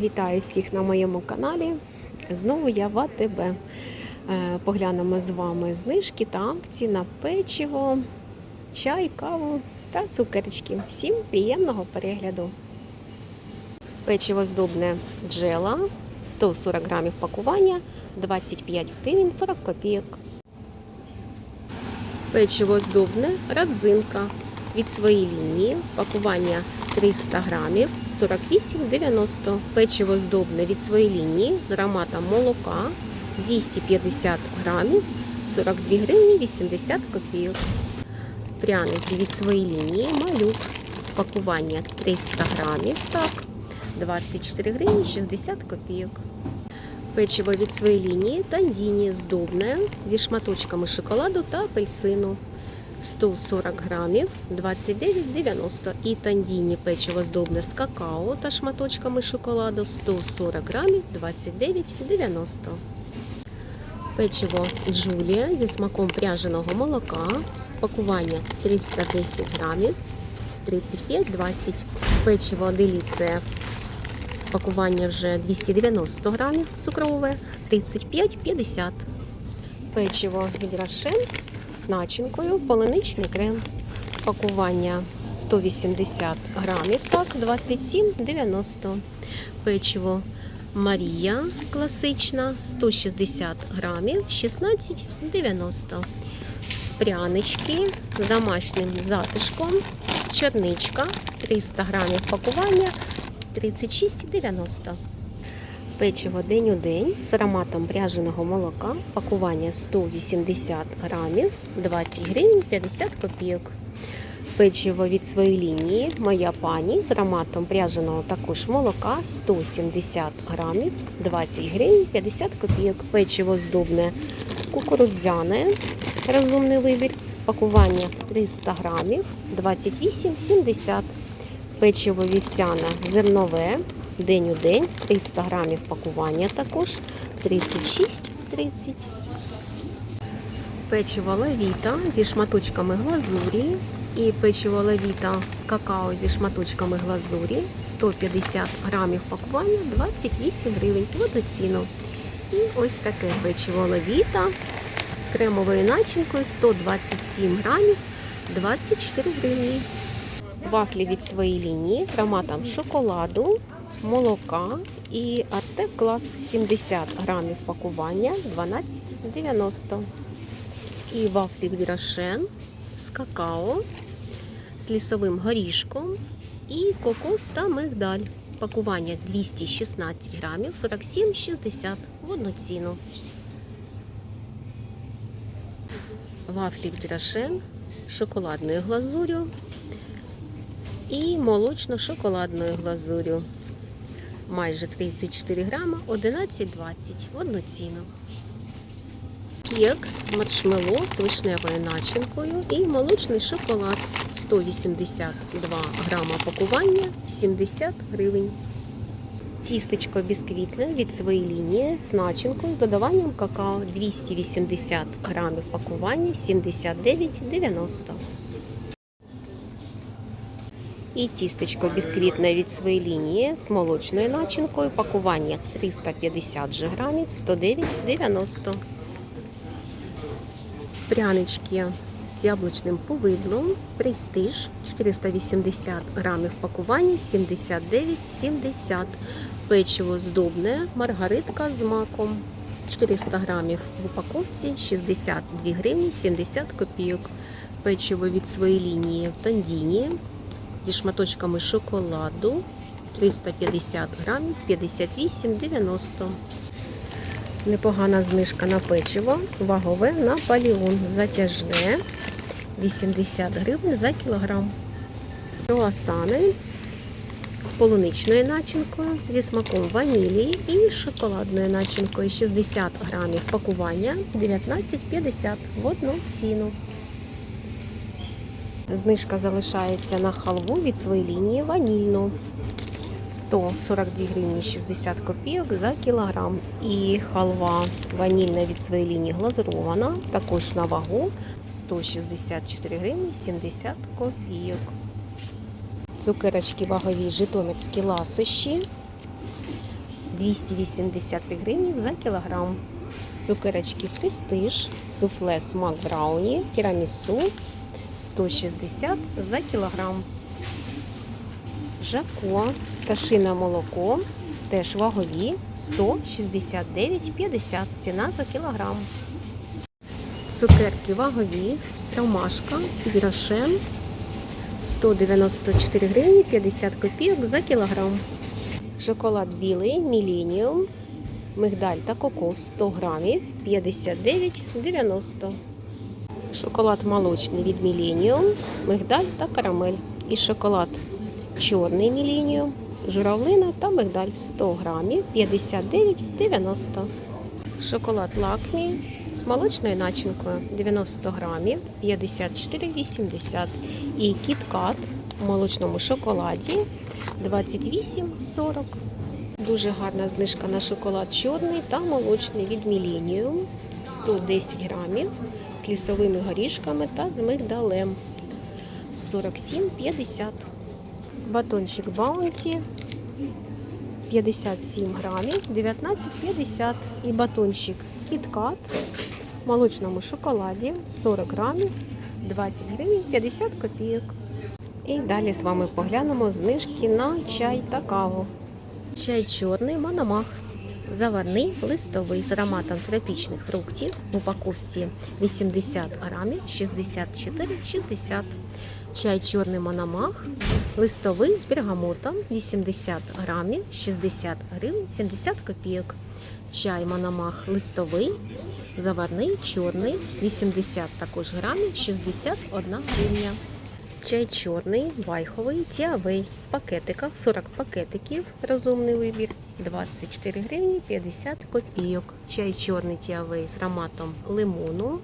Вітаю всіх на моєму каналі. Знову я в АТБ. Е, Поглянемо з вами знижки та акції на печиво, чай, каву та цукерочки. Всім приємного перегляду. Печиво здобне джела 140 грамів пакування 25 гривень 40 копійок. Печиво здобне родзинка від своєї лінії. Пакування 300 грамів 48,90. Печиво здобне від своєї лінії з ароматом молока 250 грамів 42 гривні 80 копійок. Пряники від своєї лінії малюк. Пакування 300 грамів. Так, 24 гривні 60 копійок. Печиво від своєї лінії тандіні здобне зі шматочками шоколаду та апельсину. 140 грамів 29,90 і тандіні печиво здобне з какао та шматочками шоколаду 140 грамів 29,90. Печиво Джулія зі смаком пряженого молока. Пакування 310 грамів 35,20. Печиво Деліція Пакування вже 290 грамів цукрове, 35,50. Печиво від Рошен з начинкою, полуничний крем. Пакування 180 грамів, так, 27,90. Печиво Марія класична 160 грамів, 16,90. Прянички з домашнім затишком, черничка 300 грамів пакування 36,90. Печиво день у день з ароматом пряженого молока. Пакування 180 грамів, 20 гривень 50 копійок. Печиво від своєї лінії Моя пані з ароматом пряженого також молока 170 грамів, 20 гривень 50 копійок. Печиво здобне кукурудзяне, розумний вибір. Пакування 300 грамів, 28,70 Печиво вівсяне зернове, день у день, 300 грамів пакування також, 36,30. Печиво лавіта зі шматочками глазурі. І печиво лавіта з какао зі шматочками глазурі. 150 грамів пакування, 28 гривень в ціну. І ось таке печиво лавіта з кремовою начинкою 127 грамів, 24 гривні вафлі від своєї лінії з ароматом шоколаду, молока і Артек клас 70 грамів пакування 12,90. І вафлі від з какао, з лісовим горішком і кокос та мигдаль. Пакування 216 грамів 47,60 в одну ціну. Вафлі від шоколадною глазур'ю і молочно-шоколадною глазурю. Майже 34 грама, 11,20 в одну ціну. Кекс, маршмело з вишневою начинкою і молочний шоколад 182 грама пакування, 70 гривень. Тістечко бісквітне від своєї лінії з начинкою з додаванням какао 280 грамів пакування, 79,90. І тістечко бісквітне від своєї лінії з молочною начинкою. Пакування 350 грамів, 109,90. Прянички з яблучним повидлом. Престиж 480 грамів пакування, 79,70. Печиво здобне, маргаритка з маком. 400 грамів в упаковці, 62 гривні 70 копійок. Печиво від своєї лінії в тандіні зі шматочками шоколаду 350 грамів 58,90. Непогана знижка на печиво, вагове на паліон. Затяжне 80 гривень за кілограм. Круасани з полуничною начинкою, зі смаком ванілії і шоколадною начинкою 60 грамів пакування 19,50 в одну ціну. Знижка залишається на халву від своєї лінії ванільну. 142 гривні 60 копійок за кілограм. І халва ванільна від своєї лінії глазурована, також на вагу 164 гривні 70 копійок. Цукерочки вагові житомирські ласощі 283 гривні за кілограм. Цукерочки Престиж, суфле смак брауні, тірамісу 160 за кілограм. Жако, пташине молоко, теж вагові 169,50 ціна за кілограм. Цукерки вагові, ромашка, гірошен 194 гривні 50 копійок за кілограм. Шоколад білий, міленіум, мигдаль та кокос 100 грамів 59,90. Шоколад молочний від Міленіум, мигдаль та карамель. І шоколад чорний Міленіум, журавлина та мигдаль 100 грамів 59,90. Шоколад лакмі з молочною начинкою 90 грамів 54,80. І кіткат в молочному шоколаді 28,40. Дуже гарна знижка на шоколад чорний та молочний від Millennium 110 грамів з лісовими горішками та з мигдалем 47,50. Батончик Баунті 57 грамів 19,50. І батончик Кіткат в молочному шоколаді 40 грамів 20 гривень 50 копійок. І далі з вами поглянемо знижки на чай та каву. Чай чорний Мономах. Заварний листовий з ароматом тропічних фруктів в упаковці 80 грамів 64,60. Чай чорний Мономах. Листовий з бергамотом 80 грамів 60 гривень 70 копійок. Чай Мономах листовий, заварний чорний 80 також грамів 61 гривня. Чай чорний, вайховий, тіавей в пакетиках, 40 пакетиків, розумний вибір, 24 гривні 50 копійок. Чай чорний тіавей з ароматом лимону,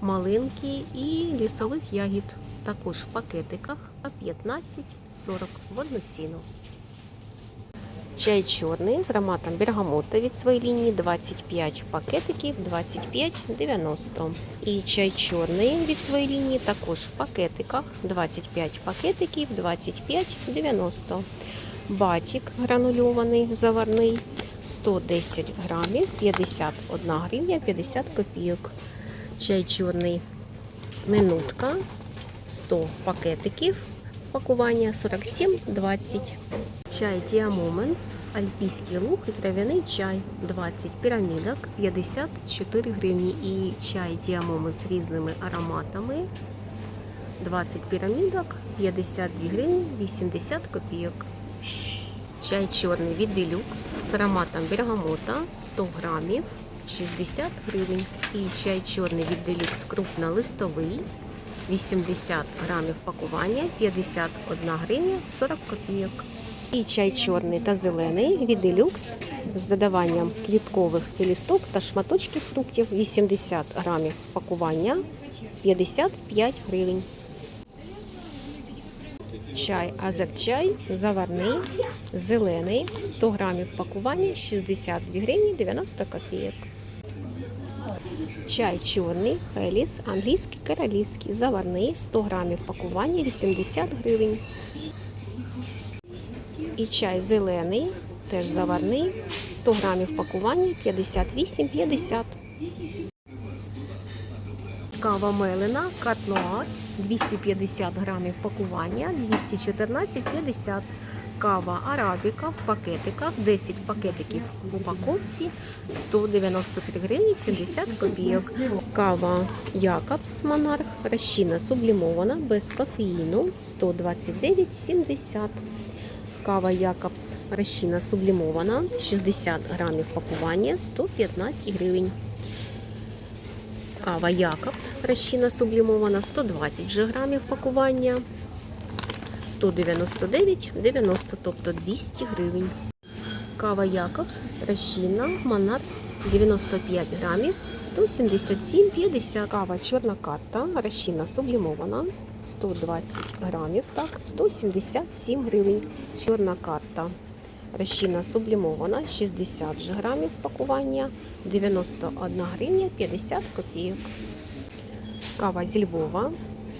малинки і лісових ягід. Також в пакетиках по 15,40 в одну ціну. Чай чорний з ароматом бергамота від своєї лінії 25 пакетиків 25,90. І чай чорний від своєї лінії також в пакетиках 25 пакетиків 25,90. Батік гранульований заварний 110 грамів 51 гривня 50 копійок. Чай чорний минутка 100 пакетиків пакування 47,20. Чай Moments, альпійський лук і трав'яний чай 20 пірамідок 54 гривні. І чай Moments з різними ароматами 20 пірамідок 52 гривні 80 копійок. Чай чорний від Deluxe з ароматом бергамота 100 грамів 60 гривень. І чай чорний від Deluxe крупнолистовий 80 грамів пакування 51 гривня 40 копійок. І чай чорний та зелений від Deluxe з додаванням квіткових лісток та шматочків фруктів 80 грамів пакування 55 гривень. Чай Азерчай заварний, зелений, 100 грамів пакування 62 гривні 90 копійок. Чай чорний, Хеліс, англійський королівський, заварний, 100 грамів пакування 80 гривень. І чай зелений, теж заварний, 100 грамів пакування 58,50. Кава мелена, катлуар, 250 грамів пакування, 214,50. Кава арабіка в пакетиках, 10 пакетиків в упаковці, 193 гривні 70 копійок. Кава Якобс Монарх, розчина сублімована, без кофеїну, 129,70. Кава Якобс розчина сублімована, 60 грамів пакування, 115 гривень. Кава Якобс розчина сублімована, 120 вже грамів пакування, 199,90, тобто 200 гривень. Кава Якобс розчина Монарх 95 грамів, 177,50. Кава чорна карта, розчина сублімована, 120 грамів, так, 177 гривень. Чорна карта. Розчина сублімована, 60 грамів пакування, 91 гривня 50 копійок. Кава зі Львова,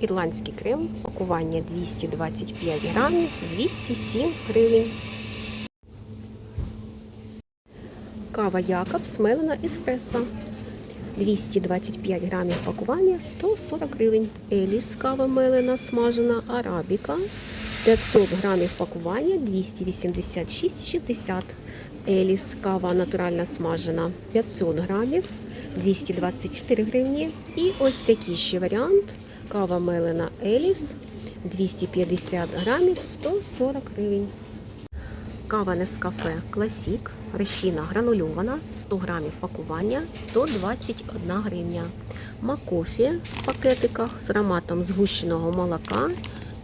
ірландський крем, пакування 225 грамів, 207 гривень. Кава Якобс Мелена Еспресо. 225 грамів пакування 140 гривень. Еліс кава мелена смажена арабіка 500 грамів пакування 286,60. Еліс кава натуральна смажена 500 грамів 224 гривні. І ось такий ще варіант. Кава мелена Еліс 250 грамів 140 гривень. Кава Нескафе Класік, розчина гранульована, 100 грамів пакування, 121 гривня. Макофі в пакетиках з ароматом згущеного молока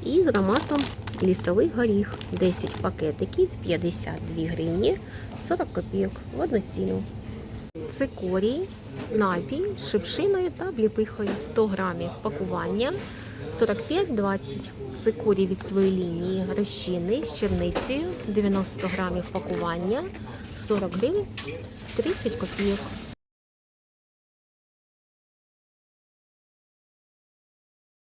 і з ароматом лісовий горіх. 10 пакетиків, 52 гривні, 40 копійок в одну ціну. Цикорій, напій з шипшиною та обліпихою 100 грамів пакування 45-20. Цикорій від своєї лінії розчинний з черницею 90 грамів пакування 40 гривень 30 копійок.